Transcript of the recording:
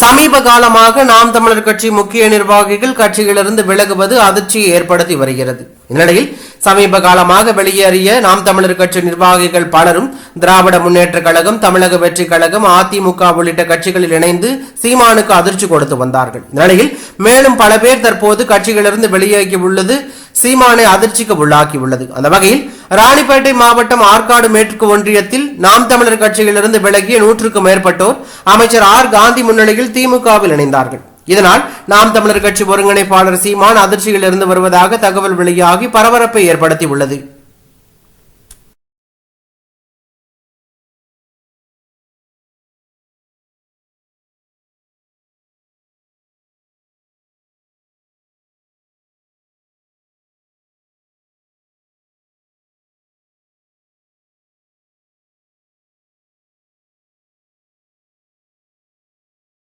சமீப காலமாக நாம் தமிழர் கட்சி முக்கிய நிர்வாகிகள் கட்சியிலிருந்து விலகுவது அதிர்ச்சியை ஏற்படுத்தி வருகிறது. இந்நிலையில் சமீப காலமாக வெளியேறிய நாம் தமிழர் கட்சி நிர்வாகிகள் பலரும் திராவிட முன்னேற்ற கழகம் தமிழக வெற்றி கழகம் அதிமுக உள்ளிட்ட கட்சிகளில் இணைந்து சீமானுக்கு அதிர்ச்சி கொடுத்து வந்தார்கள். இந்நிலையில் மேலும் பல பேர் தற்போது கட்சிகளிலிருந்து வெளியேறி உள்ளது சீமானை அதிர்ச்சிக்கு உள்ளாக்கி உள்ளது. அந்த வகையில் ராணிப்பேட்டை மாவட்டம் ஆற்காடு மேற்கு ஒன்றியத்தில் நாம் தமிழர் கட்சியிலிருந்து விலகிய நூற்றுக்கும் மேற்பட்டோர் அமைச்சர் ஆர் காந்தி முன்னிலையில் திமுகவில் இணைந்தார்கள். இதனால் நாம் தமிழர் கட்சி ஒருங்கிணைப்பாளர் சீமான் அதிர்ச்சியில் இருந்து வருவதாக தகவல் வெளியாகி பரபரப்பை ஏற்படுத்தி உள்ளது